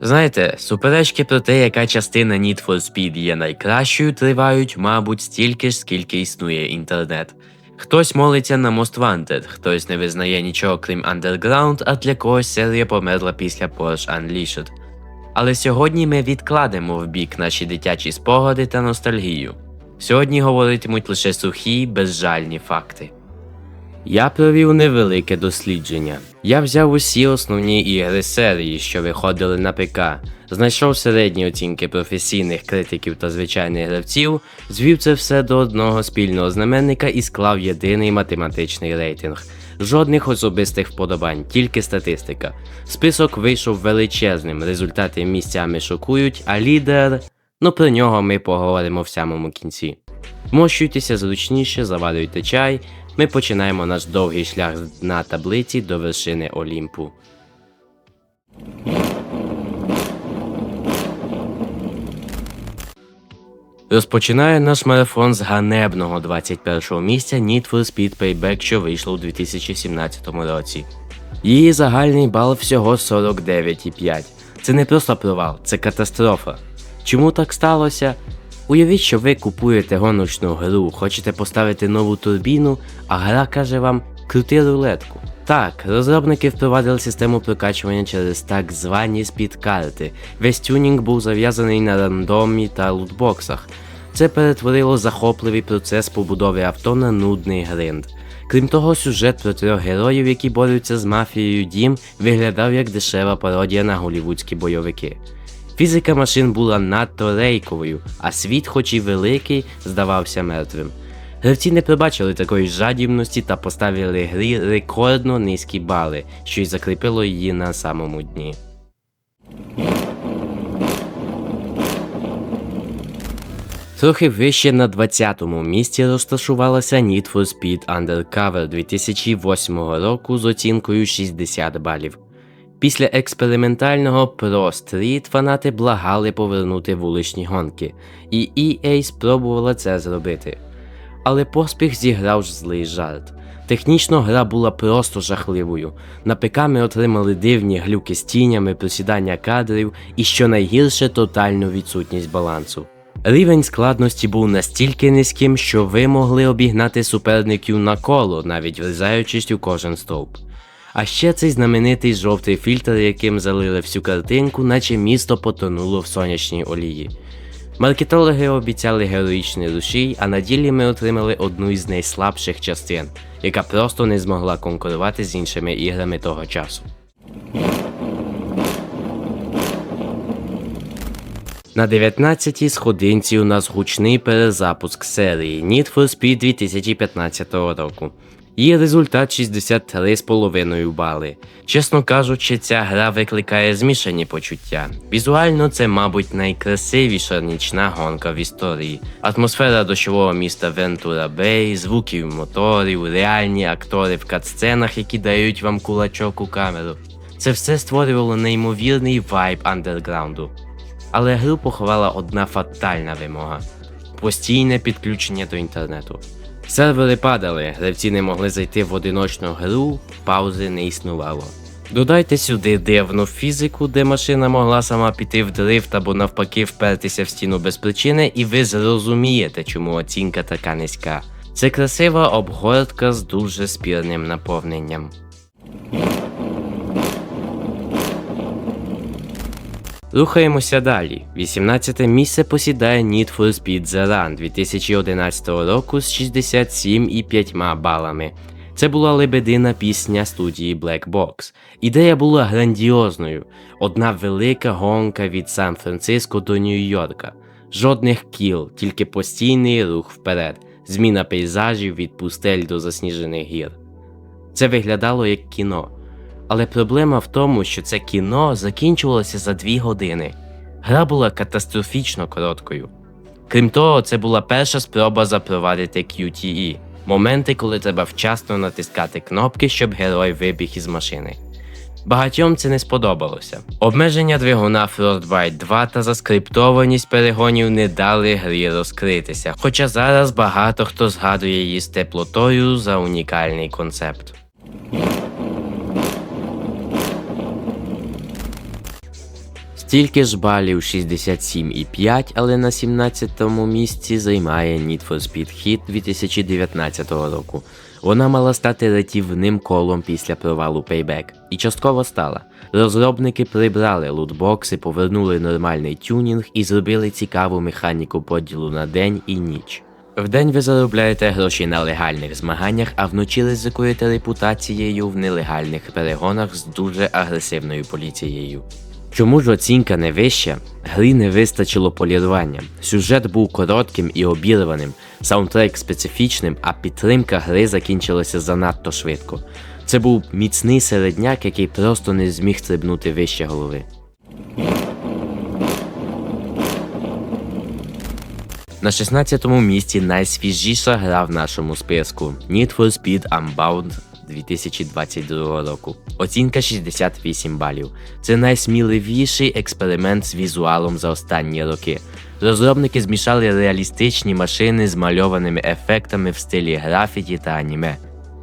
Знаєте, суперечки про те, яка частина Need for Speed є найкращою, тривають, мабуть, стільки ж, скільки існує інтернет. Хтось молиться на Most Wanted, хтось не визнає нічого крім Underground, а для когось серія померла після Porsche Unleashed. Але сьогодні ми відкладемо в бік наші дитячі спогади та ностальгію. Сьогодні говоритимуть лише сухі, безжальні факти. Я провів невелике дослідження. Я взяв усі основні ігри серії, що виходили на ПК, знайшов середні оцінки професійних критиків та звичайних гравців, звів це все до одного спільного знаменника і склав єдиний математичний рейтинг. Жодних особистих вподобань, тільки статистика. Список вийшов величезним, результати місцями шокують, а лідер. Ну про нього ми поговоримо в самому кінці. Вмощуйтеся зручніше, заварюйте чай. Ми починаємо наш довгий шлях з дна таблиці до вершини Олімпу. Розпочинає наш марафон з ганебного 21-го місця Need for Speed Payback, що вийшло у 2017 році. Її загальний бал всього 49,5. Це не просто провал, це катастрофа. Чому так сталося? Уявіть, що ви купуєте гоночну гру, хочете поставити нову турбіну, а гра каже вам крути рулетку. Так, розробники впровадили систему прокачування через так звані спідкарти. Весь тюнінг був зав'язаний на рандомі та лутбоксах. Це перетворило захопливий процес побудови авто на нудний гринд. Крім того, сюжет про трьох героїв, які борються з мафією Дім, виглядав як дешева пародія на голівудські бойовики. Фізика машин була надто рейковою, а світ, хоч і великий, здавався мертвим. Гравці не пробачили такої жадібності та поставили грі рекордно низькі бали, що й закріпило її на самому дні. Трохи вище на 20-му місці розташувалася Need for Speed Undercover 2008 року з оцінкою 60 балів. Після експериментального Pro Street фанати благали повернути вуличні гонки, і EA спробувала це зробити. Але поспіх зіграв ж злий жарт. Технічно гра була просто жахливою. На ПК ми отримали дивні глюки з тінями, просідання кадрів і, що найгірше, тотальну відсутність балансу. Рівень складності був настільки низьким, що ви могли обігнати суперників на коло, навіть врізаючись у кожен стовп. А ще цей знаменитий жовтий фільтр, яким залили всю картинку, наче місто потонуло в сонячній олії. Маркетологи обіцяли героїчний рушій, а на ділі ми отримали одну із найслабших частин, яка просто не змогла конкурувати з іншими іграми того часу. На 19-й сходинці у нас гучний перезапуск серії Need for Speed 2015 року. Її результат 63,5 бали. Чесно кажучи, ця гра викликає змішані почуття. Візуально це, мабуть, найкрасивіша нічна гонка в історії. Атмосфера дощового міста Вентура Бей, звуків моторів, реальні актори в катсценах, які дають вам кулачок у камеру. Це все створювало неймовірний вайб андерграунду. Але гру поховала одна фатальна вимога постійне підключення до інтернету. Сервери падали, гравці не могли зайти в одиночну гру, паузи не існувало. Додайте сюди дивну фізику, де машина могла сама піти в дрифт або навпаки впертися в стіну без причини, і ви зрозумієте, чому оцінка така низька. Це красива обгортка з дуже спірним наповненням. Рухаємося далі. 18 місце посідає Need for Speed The Run 2011 року з 67,5 балами. Це була лебедина пісня студії Black Box. Ідея була грандіозною. Одна велика гонка від Сан-Франциско до Нью-Йорка. Жодних кіл, тільки постійний рух вперед, зміна пейзажів від пустель до засніжених гір. Це виглядало як кіно. Але проблема в тому, що це кіно закінчувалося за дві години. Гра була катастрофічно короткою. Крім того, це була перша спроба запровадити QTE моменти, коли треба вчасно натискати кнопки, щоб герой вибіг із машини. Багатьом це не сподобалося. Обмеження двигуна Frostbite 2 та заскриптованість перегонів не дали грі розкритися, хоча зараз багато хто згадує її з теплотою за унікальний концепт. Стільки ж балів 67,5, але на 17-му місці займає Need for Speed Hit 2019 року. Вона мала стати рятівним колом після провалу Payback, і частково стала. Розробники прибрали лутбокси, повернули нормальний тюнінг і зробили цікаву механіку поділу на день і ніч. Вдень ви заробляєте гроші на легальних змаганнях, а вночі ризикуєте репутацією в нелегальних перегонах з дуже агресивною поліцією. Чому ж оцінка не вища? Грі не вистачило полірування. Сюжет був коротким і обірваним, саундтрек специфічним, а підтримка гри закінчилася занадто швидко. Це був міцний середняк, який просто не зміг стрибнути вище голови. На 16-му місці найсвіжіша гра в нашому списку Need for Speed Unbound 2022 року. Оцінка 68 балів. Це найсміливіший експеримент з візуалом за останні роки. Розробники змішали реалістичні машини з мальованими ефектами в стилі графіті та аніме.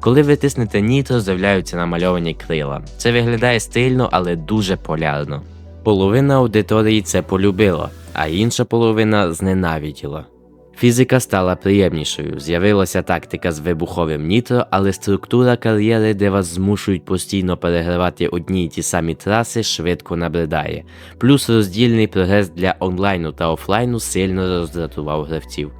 Коли ви тиснете нітро, з'являються намальовані крила. Це виглядає стильно, але дуже полярно. Половина аудиторії це полюбила, а інша половина зненавиділа. Фізика стала приємнішою, з'явилася тактика з вибуховим нітро, але структура кар'єри, де вас змушують постійно перегравати одні й ті самі траси, швидко набридає. Плюс роздільний прогрес для онлайну та офлайну сильно роздратував гравців.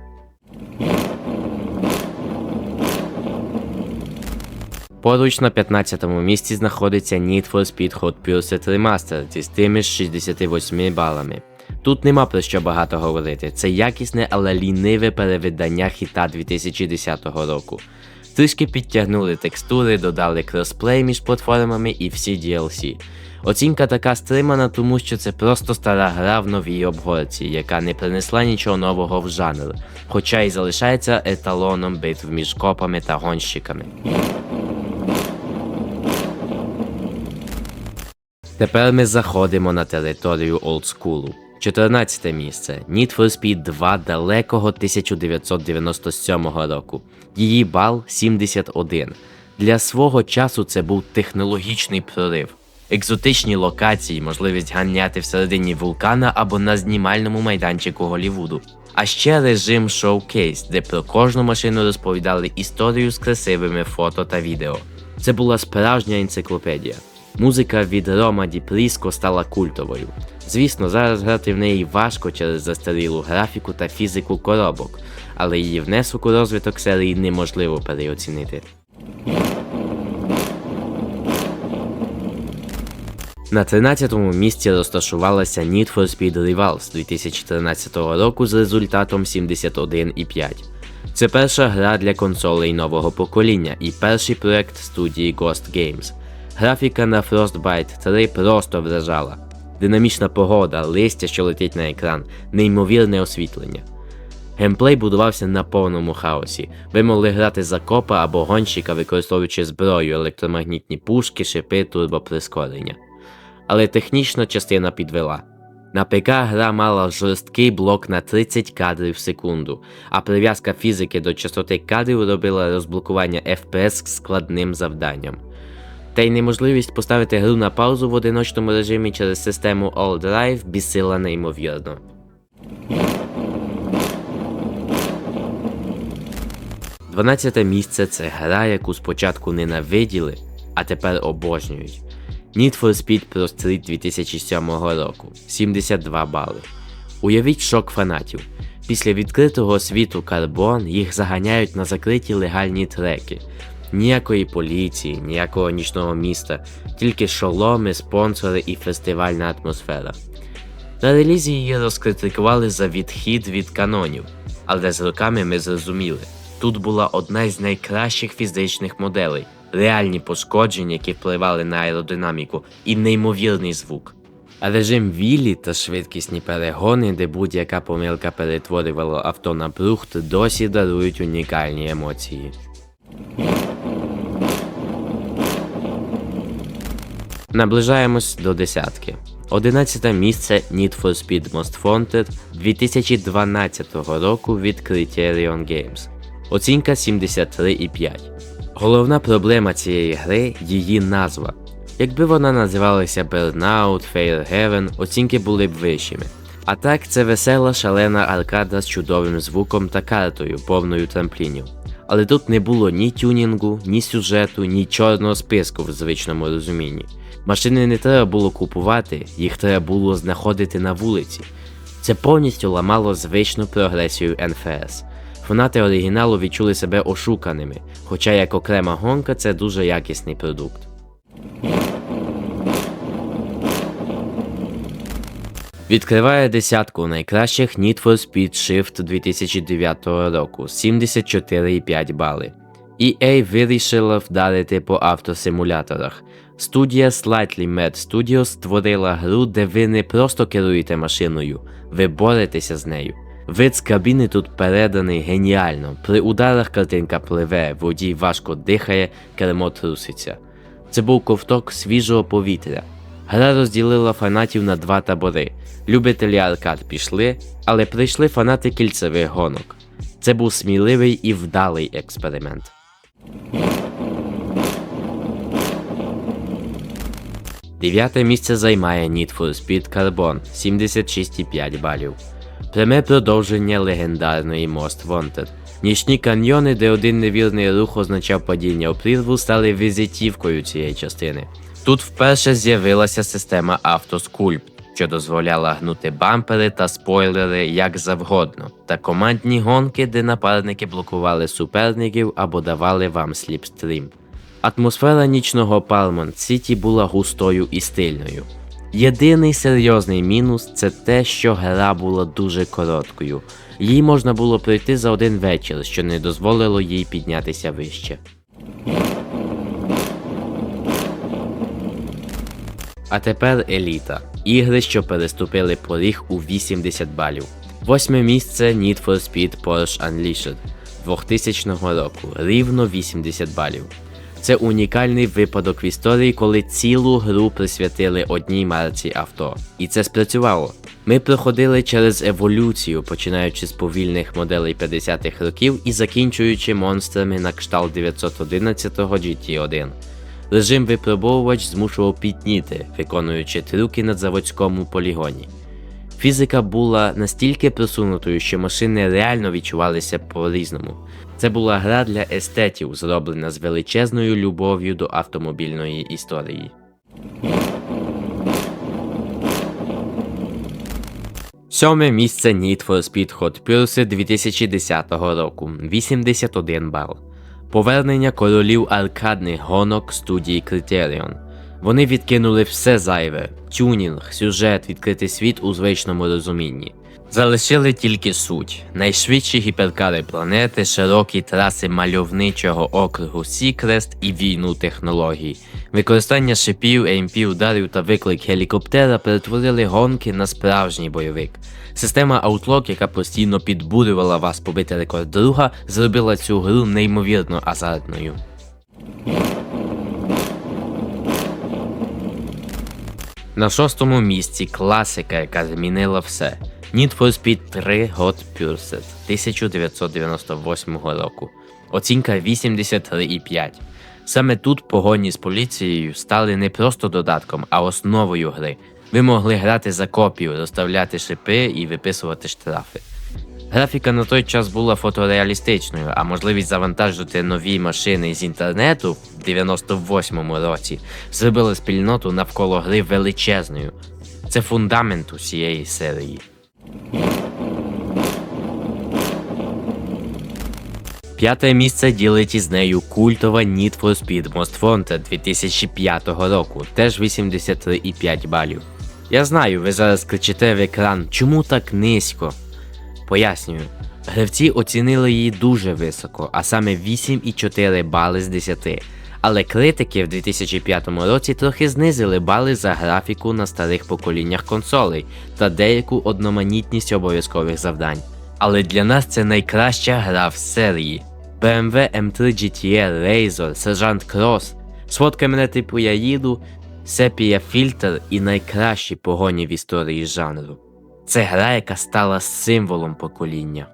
Поруч на 15-му місці знаходиться Need for Speed Hot Pursuit Remastered із тими ж 68 балами. Тут нема про що багато говорити. Це якісне, але ліниве перевидання хіта 2010 року. Трішки підтягнули текстури, додали кросплей між платформами і всі DLC. Оцінка така стримана, тому що це просто стара гра в новій обгорці, яка не принесла нічого нового в жанр, хоча й залишається еталоном битв між копами та гонщиками. Тепер ми заходимо на територію олдскулу. 14 місце Need for Speed 2 далекого 1997 року. Її бал 71. Для свого часу це був технологічний прорив. Екзотичні локації, можливість ганяти всередині вулкана або на знімальному майданчику Голівуду. А ще режим Showcase, де про кожну машину розповідали історію з красивими фото та відео. Це була справжня енциклопедія. Музика від Рома Ді Пріско стала культовою. Звісно, зараз грати в неї важко через застарілу графіку та фізику коробок, але її внесок у розвиток серії неможливо переоцінити. На 13-му місці розташувалася Need for Speed Rivals 2013 року з результатом 71,5. Це перша гра для консолей нового покоління і перший проект студії Ghost Games. Графіка на Frostbite 3 просто вражала. Динамічна погода, листя, що летить на екран, неймовірне освітлення. Геймплей будувався на повному хаосі. Ви могли грати за копа або гонщика, використовуючи зброю, електромагнітні пушки, шипи, турбоприскорення. Але технічно частина підвела. На ПК гра мала жорсткий блок на 30 кадрів в секунду, а прив'язка фізики до частоти кадрів робила розблокування FPS складним завданням. Та й неможливість поставити гру на паузу в одиночному режимі через систему All Drive бісила неймовірно. Дванадцяте місце це гра, яку спочатку ненавиділи, а тепер обожнюють. Need for Speed Pro Street 2007 року 72 бали. Уявіть шок фанатів. Після відкритого світу Карбон їх заганяють на закриті легальні треки. Ніякої поліції, ніякого нічного міста, тільки шоломи, спонсори і фестивальна атмосфера. На релізі її розкритикували за відхід від канонів, але з роками ми зрозуміли, тут була одна із найкращих фізичних моделей, реальні пошкодження, які впливали на аеродинаміку, і неймовірний звук. А режим вілі та швидкісні перегони, де будь-яка помилка перетворювала авто на брухт, досі дарують унікальні емоції. Наближаємось до десятки. Одинадцяте місце Need for Speed Most Wanted 2012 року від Criterion Games. Оцінка 73,5. Головна проблема цієї гри її назва. Якби вона називалася Burnout, Fairhaven, оцінки були б вищими. А так, це весела шалена аркада з чудовим звуком та картою, повною трамплінів. Але тут не було ні тюнінгу, ні сюжету, ні чорного списку в звичному розумінні. Машини не треба було купувати, їх треба було знаходити на вулиці. Це повністю ламало звичну прогресію НФС. Фанати оригіналу відчули себе ошуканими, хоча як окрема гонка це дуже якісний продукт. Відкриває десятку найкращих Need for Speed Shift 2009 року 74,5 бали. EA вирішила вдарити по автосимуляторах. Студія Slightly Mad Studios створила гру, де ви не просто керуєте машиною, ви боретеся з нею. Вид з кабіни тут переданий геніально. При ударах картинка пливе, водій важко дихає, кермо труситься. Це був ковток свіжого повітря. Гра розділила фанатів на два табори. Любителі аркад пішли, але прийшли фанати кільцевих гонок. Це був сміливий і вдалий експеримент. Дев'яте місце займає Need for Speed Carbon 76,5 балів. Пряме продовження легендарної Most Wanted. Нічні каньйони, де один невірний рух означав падіння у прірву, стали візитівкою цієї частини. Тут вперше з'явилася система автоскульпт, що дозволяла гнути бампери та спойлери як завгодно, та командні гонки, де напарники блокували суперників або давали вам сліпстрім. Атмосфера нічного Palmont Сіті була густою і стильною. Єдиний серйозний мінус це те, що гра була дуже короткою. Її можна було пройти за один вечір, що не дозволило їй піднятися вище. А тепер еліта. Ігри, що переступили поріг у 80 балів. Восьме місце Need for Speed Porsche Unleashed 2000 року, рівно 80 балів. Це унікальний випадок в історії, коли цілу гру присвятили одній марці авто. І це спрацювало. Ми проходили через еволюцію, починаючи з повільних моделей 50-х років і закінчуючи монстрами на кшталт 911 GT1. Режим випробовувач змушував пітніти, виконуючи трюки на заводському полігоні. Фізика була настільки просунутою, що машини реально відчувалися по-різному. Це була гра для естетів, зроблена з величезною любов'ю до автомобільної історії. Сьоме місце Need for Speed Hot Pursuit 2010 року 81 бал. Повернення королів аркадних гонок студії Criterion. Вони відкинули все зайве: тюнінг, сюжет, відкритий світ у звичному розумінні. Залишили тільки суть: найшвидші гіперкари планети, широкі траси мальовничого округу Сікрест і війну технологій. Використання шипів, ЕМП ударів та виклик гелікоптера перетворили гонки на справжній бойовик. Система Outlook, яка постійно підбурювала вас побити рекорд друга, зробила цю гру неймовірно азартною. На шостому місці класика, яка змінила все. Need for Speed 3 Hot Pursuit 1998 року. Оцінка 83,5. Саме тут погоні з поліцією стали не просто додатком, а основою гри. Ви могли грати за копію, розставляти шипи і виписувати штрафи. Графіка на той час була фотореалістичною, а можливість завантажити нові машини з інтернету в 98-му році зробила спільноту навколо гри величезною. Це фундамент усієї серії. П'яте місце ділить із нею культова Need for Speed Most Wanted 2005 року, теж 83,5 балів. Я знаю, ви зараз кричите в екран, чому так низько? Пояснюю. Гравці оцінили її дуже високо, а саме 8,4 бали з 10. Але критики в 2005 році трохи знизили бали за графіку на старих поколіннях консолей та деяку одноманітність обов'язкових завдань. Але для нас це найкраща гра в серії. BMW M3 GTR Razor, Сержант Крос, сфоткай мене типу я їду, Sepia Filter і найкращі погоні в історії жанру. Це гра, яка стала символом покоління.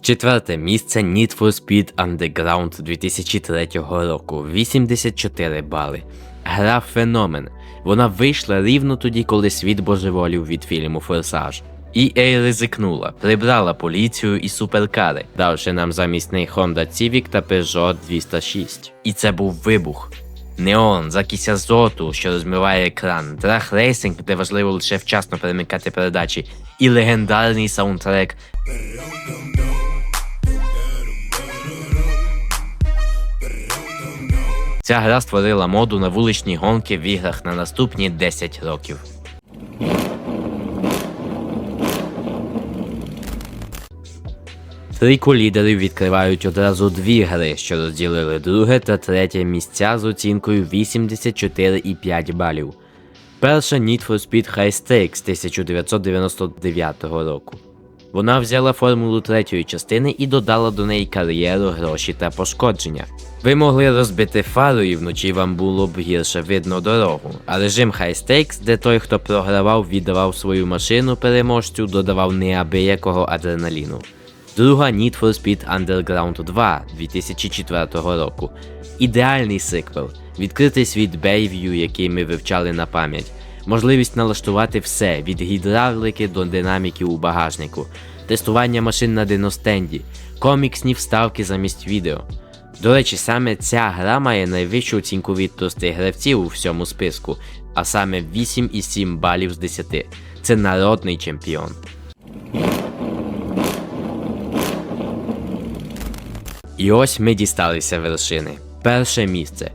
Четверте місце Need for Speed Underground 2003 року 84 бали. Гра феномен. Вона вийшла рівно тоді, коли світ божеволів від фільму Форсаж. EA ризикнула, прибрала поліцію і суперкари, давши нам замість них Honda Civic та Peugeot 206. І це був вибух. Неон, закись азоту, що розмиває екран, драг рейсинг, де важливо лише вчасно перемикати передачі, і легендарний саундтрек Ця гра створила моду на вуличні гонки в іграх на наступні 10 років. Трійку лідерів відкривають одразу дві гри, що розділили друге та третє місця з оцінкою 84,5 балів. Перша Need for Speed High Stakes 1999 року. Вона взяла формулу третьої частини і додала до неї кар'єру, гроші та пошкодження. Ви могли розбити фару і вночі вам було б гірше видно дорогу. А режим High Stakes, де той, хто програвав, віддавав свою машину переможцю, додавав неабиякого адреналіну. Друга Need for Speed Underground 2 2004 року. Ідеальний сиквел, відкритий світ Bayview, який ми вивчали на пам'ять, можливість налаштувати все від гідравлики до динаміки у багажнику, тестування машин на диностенді, коміксні вставки замість відео. До речі, саме ця гра має найвищу оцінку від простих гравців у всьому списку, а саме 8,7 балів з 10. Це народний чемпіон. І ось ми дісталися вершини. Перше місце.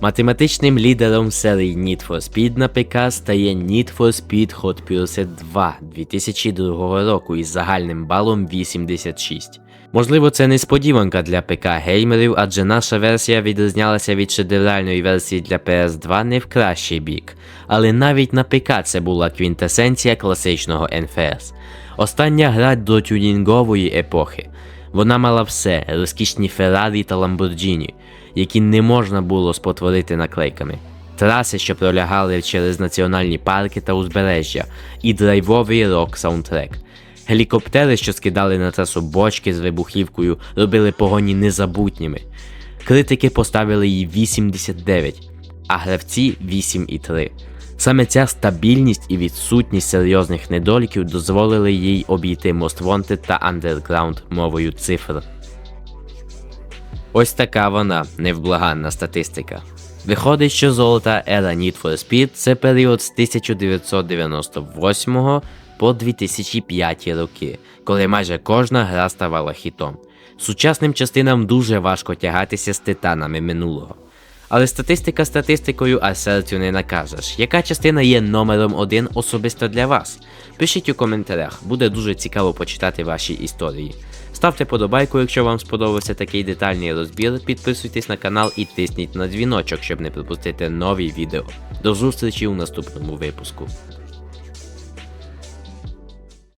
Математичним лідером серії Need for Speed на ПК стає Need for Speed Hot Pursuit 2 2002 року із загальним балом 86. Можливо, це несподіванка для ПК геймерів, адже наша версія відрізнялася від шедевральної версії для PS2 не в кращий бік. Але навіть на ПК це була квінтесенція класичного NFS. Остання гра до тюнінгової епохи. Вона мала все, розкішні Феррарі та Ламборджіні, які не можна було спотворити наклейками. Траси, що пролягали через національні парки та узбережжя, і драйвовий рок саундтрек. Гелікоптери, що скидали на трасу бочки з вибухівкою, робили погоні незабутніми. Критики поставили їй 89, а гравці 8,3. Саме ця стабільність і відсутність серйозних недоліків дозволили їй обійти Most Wanted та Underground мовою цифр. Ось така вона невблаганна статистика. Виходить, що золота ера Need for Speed це період з 1998 по 2005 роки, коли майже кожна гра ставала хітом. Сучасним частинам дуже важко тягатися з титанами минулого. Але статистика статистикою, а серцю не накажеш. Яка частина є номером один особисто для вас? Пишіть у коментарях, буде дуже цікаво почитати ваші історії. Ставте подобайку, якщо вам сподобався такий детальний розбір, підписуйтесь на канал і тисніть на дзвіночок, щоб не пропустити нові відео. До зустрічі у наступному випуску.